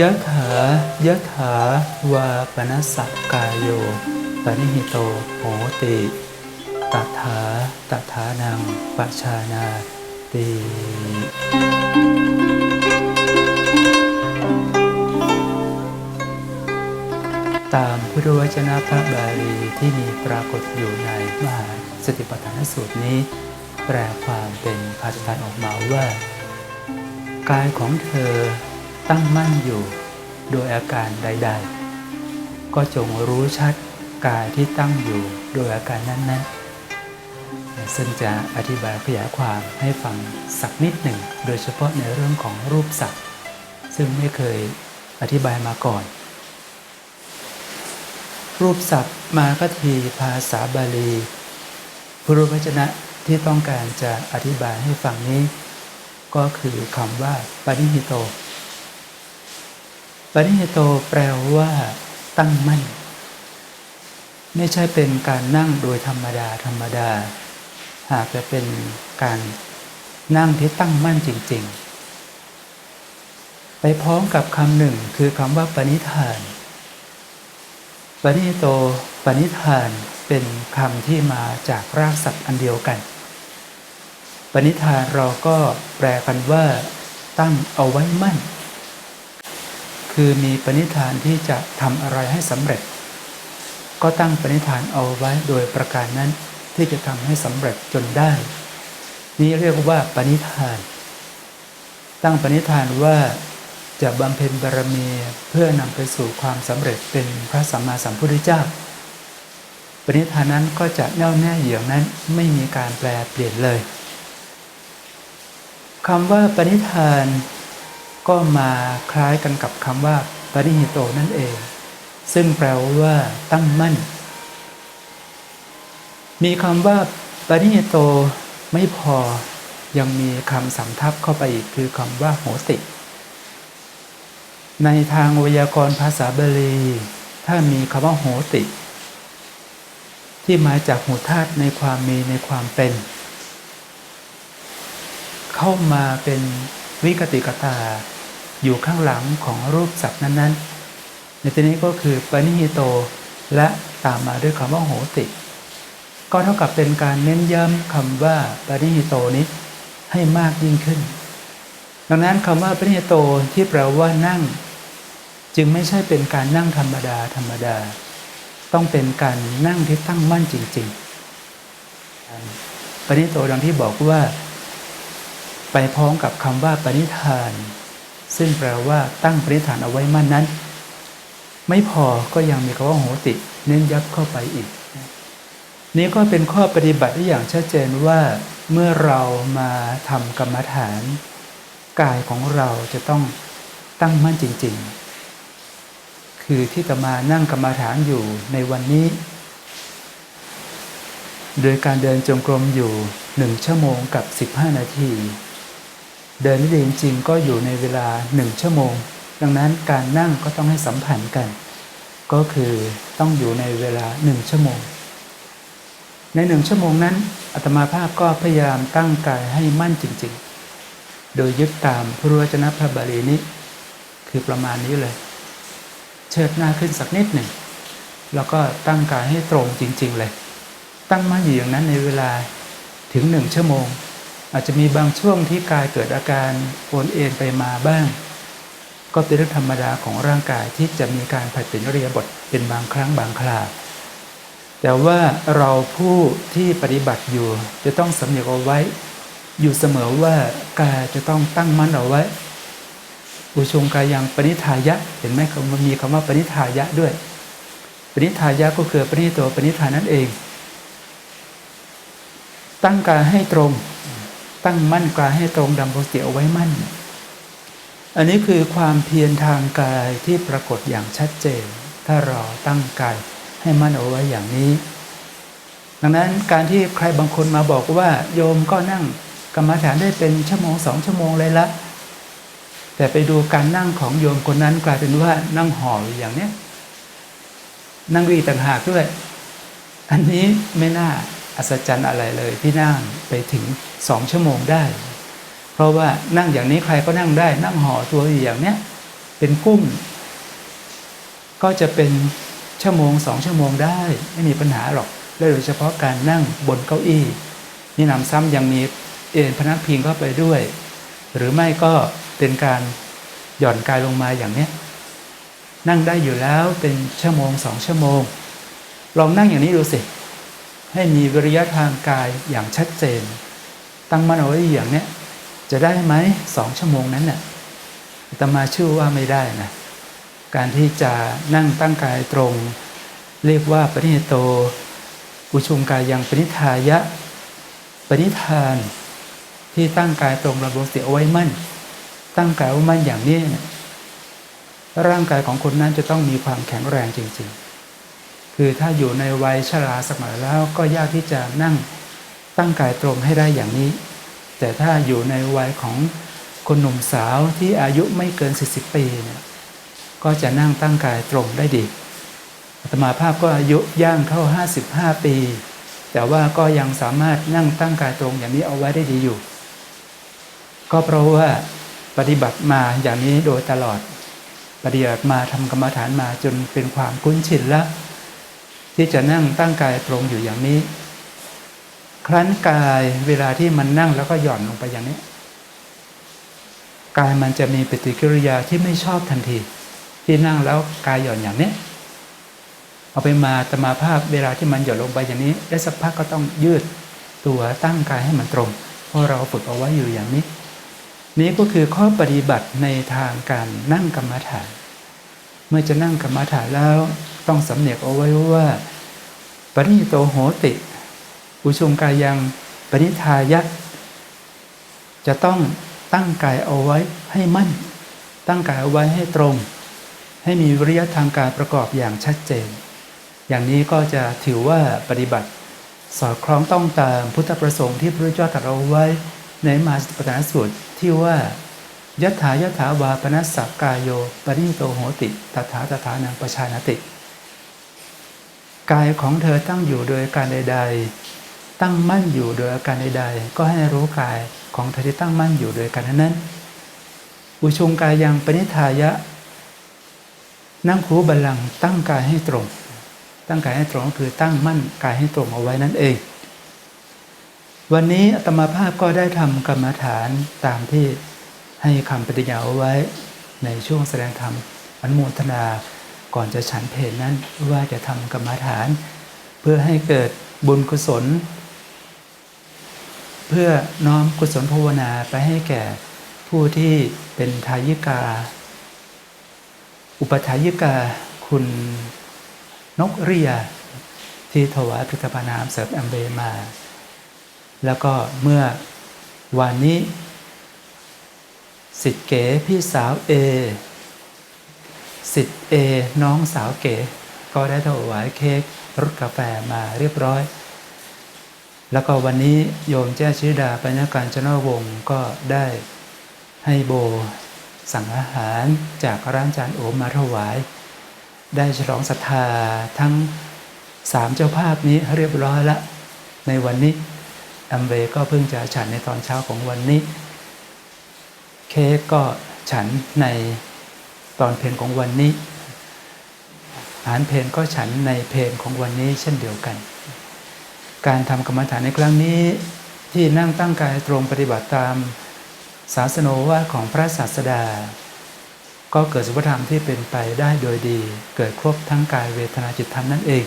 ยะถายะถาวาปนสสะกายโยปนิหิโตโหติตถาตถานังปชานาติตามพุทธวจนะพระบาลีที่มีปรากฏอยู่ในมหาสติปัฏฐานสูตรนี้ แปลความเป็นภาษาไทยออกมาว่า กายของเธอ ตั้งมั่นอยู่โดยอาการใด ๆ ก็จงรู้ชัดกายที่ตั้งอยู่โดยอาการนั้น ๆ ซึ่งจะอธิบายขยายความให้ฟังสักนิดหนึ่ง โดยเฉพาะในเรื่องของรูปสัตว์ซึ่งไม่เคยอธิบายมาก่อน รูปศัพท์มากทีภาษาบาลีพุทธวจนะที่ต้องการจะอธิบายให้ฟังนี้ ก็คือคำว่าปณิหิโต ปณิหิโตแปลว่า ตั้งมั่น ไม่ใช่เป็นการนั่งโดยธรรมดาธรรมดา หากจะเป็นการนั่งที่ตั้งมั่นจริง ๆ ไปพร้อมกับคำหนึ่งคือคำว่าปณิธาน ปณิโตปณิธานเป็นคำที่มาจากรากศัพท์อันเดียวกัน ปณิธานเราก็แปลกันว่า ตั้งเอาไว้มั่น คือมีปณิธานที่จะทำอะไรให้สำเร็จ ก็ตั้งปณิธานเอาไว้โดยประการนั้นที่จะทำให้สำเร็จจนได้ นี่เรียกว่าปณิธาน ตั้งปณิธานว่าจะบำเพ็ญบารมีเพื่อนำไปสู่ความสำเร็จเป็นพระสัมมาสัมพุทธเจ้า ปณิธานนั้นก็จะแน่วแน่อย่างนั้นไม่มีการแปลเปลี่ยนเลยคำว่าปณิธาน ก็มาคล้ายกันกับคำว่าปณิหิโตนั่นเอง ซึ่งแปลว่าตั้งมั่น มีคำว่าปณิหิโตไม่พอยังมีคำสำทับเข้าไปอีกคือคำว่าโหติในทางวยากรณ์ภาษาบาลี ถ้ามีคำว่าโหติ ที่มาจากหูธาตุในความมีในความเป็น เข้ามาเป็นวิกติกตา อยู่ข้างหลังของรูปศัพท์นั้นๆ ในที่นี้ก็คือปณิหิโต และตามมาด้วยคำว่าโหติ ก็เท่ากับเป็นการเน้นย้ำคำว่าปณิหิโตนี้ให้มากยิ่งขึ้น ดังนั้นคำว่าปณิหิโตที่แปลว่านั่ง จึงไม่ใช่เป็นการนั่งธรรมดาธรรมดา ต้องเป็นการนั่งที่ตั้งมั่นจริง ๆปณิโตดังที่บอกว่า ไปพ้อมกับคำว่าปณิธาน ซึ่งแปลว่าตั้งปณิธานเอาไว้มั่นนั้น ไม่พอก็ยังมีคำว่าโหติ เน้นยับเข้าไปอีก นี้ก็เป็นข้อปฏิบัติที่อย่างชัดเจนว่า เมื่อเรามาทำกรรมฐาน กายของเราจะต้องตั้งมั่นจริง ๆ คือที่จะมานั่งกรรมฐานอยู่ในวันนี้ โดยการเดินจงกรมอยู่หนึ่งชั่วโมงกับ 15 นาที เดินได้จริงๆก็อยู่ในเวลาหนึ่งชั่วโมง ดังนั้นการนั่งก็ต้องให้สัมพันธ์กัน ก็คือต้องอยู่ในเวลาหนึ่งชั่วโมง ในหนึ่งชั่วโมงนั้นอัตมาภาพก็พยายามตั้งกายให้มั่นจริงๆ โดยยึดตามพระวจนะพระบาลีนี้ คือประมาณนี้เลย เชิดหน้าขึ้นสักนิดหนึ่ง แล้วก็ตั้งกายให้ตรงจริง ๆ เลย ตั้งมั่นอยู่อย่างนั้นในเวลาถึงหนึ่งชั่วโมง อาจจะมีบางช่วงที่กายเกิดอาการโอนเอ็นไปมาบ้าง ก็เป็นเรื่องธรรมดาของร่างกายที่จะมีการผัดเปลี่ยนเรียบทเป็นบางครั้งบางคราแต่ว่าเราผู้ที่ปฏิบัติอยู่จะต้องสำเนียกเอาไว้ อยู่เสมอว่ากายจะต้องตั้งมั่นเอาไว้อุชงกายังปณิธายะ เห็นไหมมันมีคำว่าปณิธายะด้วย ปณิธายะก็คือปณิตัวปณิธานั่นเอง ตั้งกายให้ตรง ตั้งมั่นกายให้ตรงดำปกติเอาไว้มั่น อันนี้คือความเพียรทางกายที่ปรากฏอย่างชัดเจน ถ้าเราตั้งกายให้มั่นเอาไว้อย่างนี้ ดังนั้นการที่ใครบางคนมาบอกว่าโยมก็นั่งกรรมฐานได้เป็นชั่วโมงสองชั่วโมงเลยละแต่ไปดูการนั่งของโยมคนนั้นกลายเป็นว่านั่งห่ออย่างเนี้ยนั่งดีต่างหากด้วย อันนี้ไม่น่า อัศจรรย์อะไรเลยที่นั่งไปถึงสองชั่วโมงได้ เพราะว่านั่งอย่างนี้ใครก็นั่งได้ นั่งห่อตัวอย่างเนี้ยเป็นกุ้งก็จะเป็นชั่วโมงสองชั่วโมงได้ ไม่มีปัญหาหรอกและโดยเฉพาะการนั่งบนเก้าอี้นี่นำซ้ำยังมีเอ็นพนักพิงเข้าไปด้วย หรือไม่ก็เป็นการหย่อนกายลงมาอย่างเนี้ยนั่งได้อยู่แล้วเป็นชั่วโมงสองชั่วโมง ลองนั่งอย่างนี้ดูสิ ให้มีวิริยะทางกายอย่างชัดเจน ตั้งมั่นเอาไว้อย่างเนี้ยจะได้ไหมสองชั่วโมงนั้นน่ะตมาชื่อว่าไม่ได้นะการที่จะนั่งตั้งกายตรง เรียกว่าปณิโตอุชุมกายยังปณิทายะ ปณิธาน ที่ตั้งกายตรงระบบสติเอาไว้มั่น ตั้งกายไว้มั่นอย่างนี้ร่างกายของคนนั้นจะต้องมีความแข็งแรงจริง ๆ คือถ้าอยู่ในวัยชราสมัยแล้วก็ยากที่จะนั่งตั้งกายตรงให้ได้อย่างนี้ แต่ถ้าอยู่ในวัยของคนหนุ่มสาวที่อายุไม่เกิน 40 ปีเนี่ยก็จะนั่งตั้งกายตรงได้ดีอาตมาภาพก็อายุย่างเข้า 55 ปี แต่ว่าก็ยังสามารถนั่งตั้งกายตรงอย่างนี้เอาไว้ได้ดีอยู่ ก็เพราะว่าปฏิบัติมาอย่างนี้โดยตลอด ปฏิบัติมาทำกรรมฐานมาจนเป็นความคุ้นชินแล้ว ที่จะนั่งตั้งกายตรงอยู่อย่างนี้ ครั้นกายเวลาที่มันนั่งแล้วก็หย่อนลงไปอย่างนี้ กายมันจะมีปฏิกิริยาที่ไม่ชอบทันที ที่นั่งแล้วกายหย่อนอย่างนี้ เอาไปมาตมาภาพเวลาที่มันหย่อนลงไปอย่างนี้ได้สักพักก็ต้องยืดตัวตั้งกายให้มันตรง เพราะเราฝึกเอาไว้อยู่อย่างนี้ นี้ก็คือข้อปฏิบัติในทางการนั่งกรรมฐาน เมื่อจะนั่งกรรมฐานแล้ว ต้องสำเนียกเอาไว้ว่าปณิโตโหติ อุชุมกายังปณิทายะจะต้องตั้งกายเอาไว้ให้มั่น ตั้งกายเอาไว้ให้ตรง ให้มีวิริยะทางการประกอบอย่างชัดเจน อย่างนี้ก็จะถือว่าปฏิบัติ สอดคล้องต้องตามพุทธประสงค์ที่พระพุทธเจ้าตรัสเอาไว้ ในมาสติปัฏฐานสูตรที่ว่ายถายถาวาปนัสสกายโยปณิโตโหติตถาตถานังประชานติ กายของเธอตั้งอยู่โดยการใด ๆ ตั้งมั่นอยู่โดยอาการใด ๆ ก็ให้รู้กายของเธอที่ตั้งมั่นอยู่โดยการนั้น อุชงกายยังปณิทายะ นั่งคูบัลลังตั้งกายให้ตรง ตั้งกายให้ตรงก็คือตั้งมั่นกายให้ตรงเอาไว้นั่นเอง วันนี้อาตมาภาพก็ได้ทำกรรมฐานตามที่ให้คำปฏิญาเอาไว้ในช่วงแสดงธรรมอนุโมทนา ก่อนจะฉันเพลนั้นว่าจะทำกรรมฐาน เพื่อให้เกิดบุญกุศล เพื่อน้อมกุศลภาวนาไปให้แก่ผู้ที่เป็นทายิกา อุปทายิกาคุณนกเรีย ที่ถวายพิธภัณฑ์น้ำเสริมแอมเบมา แล้วก็เมื่อวานนี้สิทธิเก๋พี่สาวเอ สิทธิ์เอน้องสาวเก๋ ก็ได้ถวายเค้กรสกาแฟมาเรียบร้อย แล้วก็วันนี้โยมแจ้ชิดาปัญญาการชนวงศ์ก็ได้ให้โบสั่งอาหารจากร้านจานโอมมาถวาย ได้ฉลองศรัทธาทั้งสามเจ้าภาพนี้เรียบร้อยละในวันนี้อัมเบก็เพิ่งจะฉันในตอนเช้าของวันนี้ เค้กก็ฉันใน ตอนเพลนของวันนี้ อาหารเพลนก็ฉันในเพลนของวันนี้เช่นเดียวกัน การทำกรรมฐานในครั้งนี้ ที่นั่งตั้งกายตรงปฏิบัติตามศาสนว่าของพระศาสดา ก็เกิดสุภธรรมที่เป็นไปได้โดยดี เกิดครบทั้งกายเวทนาจิตธรรมนั่นเอง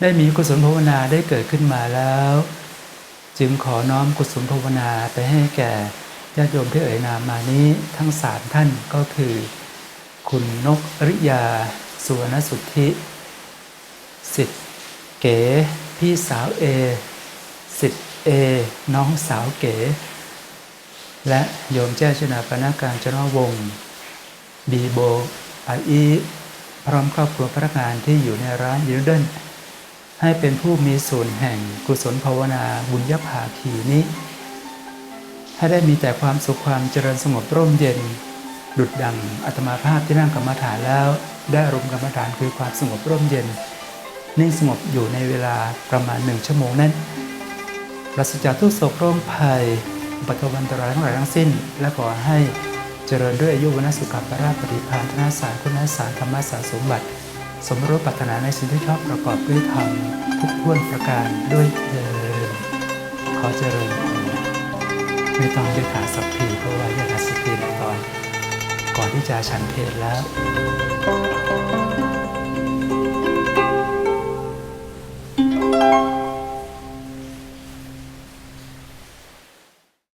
ได้มีกุศลภาวนาได้เกิดขึ้นมาแล้ว จึงขอน้อมกุศลภาวนาไปให้แก่ ญาติโยมที่เอ่ยนามมานี้ทั้งสามท่านก็คือ คุณนกริยาสุวรรณสุทธิสิทธิ์เก๋พี่สาวเอสิทธิ์เอน้องสาวเก๋ และโยมแจ้าชนาปนาการจนวงบีโบอาอีพร้อมครอบครัวพนักงานที่อยู่ในร้านยูเดนให้เป็นผู้มีส่วนแห่งกุศลภาวนาบุญญาภาคีนี้ ให้ได้มีแต่ความสุขความเจริญสงบร่มเย็น ดุดดังอัตมาภาพที่นั่งกรรมฐานแล้ว ได้อารมกรรมฐานคือความสงบร่มเย็น นิ่งสงบอยู่ในเวลาประมาณหนึ่งชั่วโมงนั้นปราศจากทุกโศกโรคภัยปัปทวันตรายทั้งหลายทั้งสิ้น และขอให้เจริญด้วยอายุวัรณสุขภาระปฏิพานธนสารคุณสารธรรมสารสมบัติ สมรู้ปัานาในสิ่งที่ชอบประกอบด้วยธรรมทุกข่วนประการด้วยเดินขอเจริญ ไม่ต้องยถาสัพพีเพราะว่ายถาสัพพีตอน ก่อนที่จะฉันเพลแล้ว